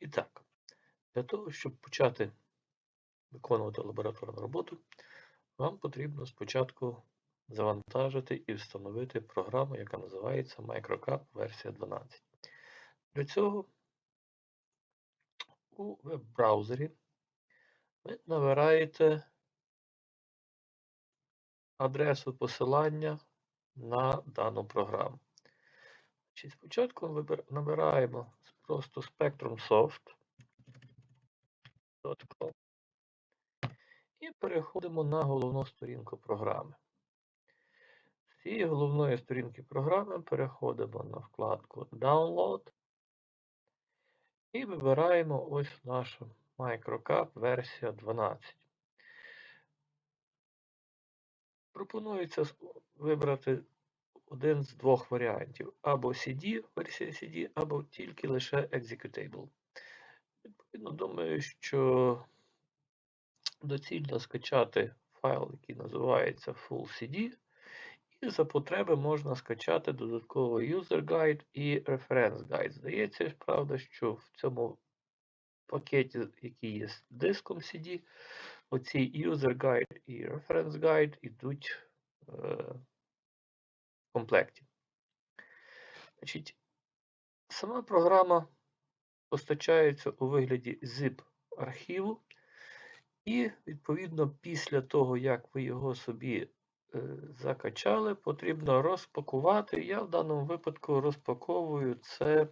І так, для того, щоб почати виконувати лабораторну роботу, вам потрібно спочатку завантажити і встановити програму, яка називається MicroCap версія 12. Для цього у веб-браузері ви набираєте адресу посилання на дану програму. Чи Спочатку набираємо просто spectrumsoft.com і переходимо на головну сторінку програми. З цієї головної сторінки програми переходимо на вкладку Download і вибираємо ось нашу MicroCap версія 12. Пропонується вибрати один з двох варіантів: або CD, версія CD, або тільки лише Executable. Відповідно, думаю, що доцільно скачати файл, який називається Full CD, і за потреби можна скачати додатковий User Guide і Reference Guide. Здається, правда, що в цьому пакеті, який є з диском CD, оці User Guide і Reference Guide йдуть е, комплекті. Значить, сама програма постачається у вигляді zip архіву, і, відповідно, після того, як ви його собі е, закачали, потрібно розпакувати. Я в даному випадку розпаковую це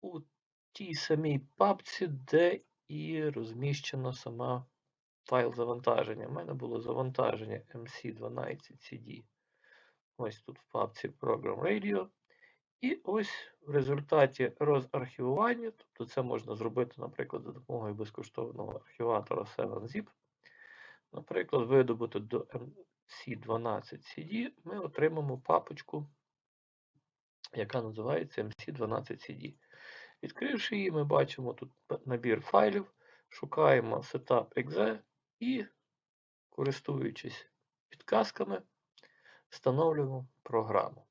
у тій самій папці, де і розміщена сама файл завантаження. У мене було завантаження MC12CD. Ось тут в папці Program Radio. І ось в результаті розархівування, тобто це можна зробити, наприклад, за допомогою безкоштовного архіватора 7zip. Наприклад, видобути до MC12CD, ми отримаємо папочку, яка називається MC12CD. Відкривши її, ми бачимо тут набір файлів, шукаємо Setup.exe і, користуючись підказками, встановлюємо програму.